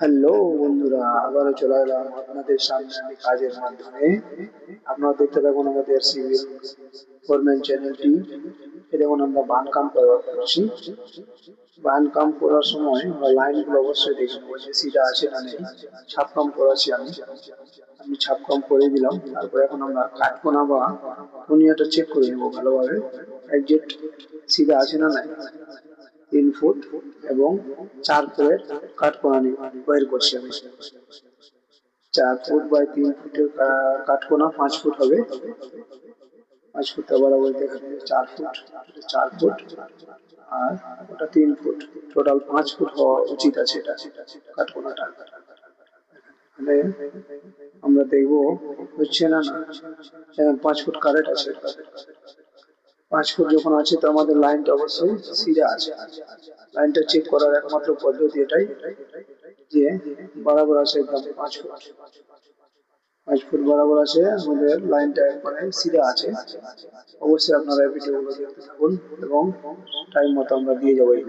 Hello বন্ধুরা, আবারও চলে এলাম আপনাদের সামনে আমি কাজের মাধ্যমে। আপনারা দেখতে থাকুন আমাদের সিভিল ফোরম্যান চ্যানেলটি। দেখুন, আমরা বান কাম করছি। বান কাম করার সময় আমরা লাইনগুলো অবশ্যই দেখে যে সিধা আছে না নেই। ছাপ কাম করাচ্ছি আমি। আমি ছাপ কাম করে দিলাম। তারপর এখন আমরা কাঠকোনা বা পুনিয়াটা চেক করে নেব ভালোভাবে। একজেক্ট সিধা আছে না নাই? তিন ফুট এবং চার ফুটের কাঠকোনা নিয়ে বের করছি আমি। চার ফুট বাই তিন ফুটের কাঠকোনা পাঁচ ফুট হবে। পাঁচ ফুট যাবে চার ফুট। চার ফুট আর ওটা তিন ফুট। টোটাল পাঁচ ফুট হওয়া উচিত আছে এটা, কাঠকোনাটা। তাহলে আমরা দেখব হচ্ছে না না পাঁচ ফুট কারেক্ট আছে। পাঁচ ফুট যখন আছে তো আমাদের লাইনটা অবশ্যই সিধা আছে। লাইনটা চেক করার একমাত্র পদ্ধতি এটাই, যে বরাবর আছে একদম পাঁচ ফুট। পাঁচ ফুট বরাবর আছে, আমাদের লাইনটা একবারে সিধা আছে। অবশ্যই আপনারা ভিডিওগুলো দেখতে থাকুন এবং টাইম মতো আমরা দিয়ে যাব এই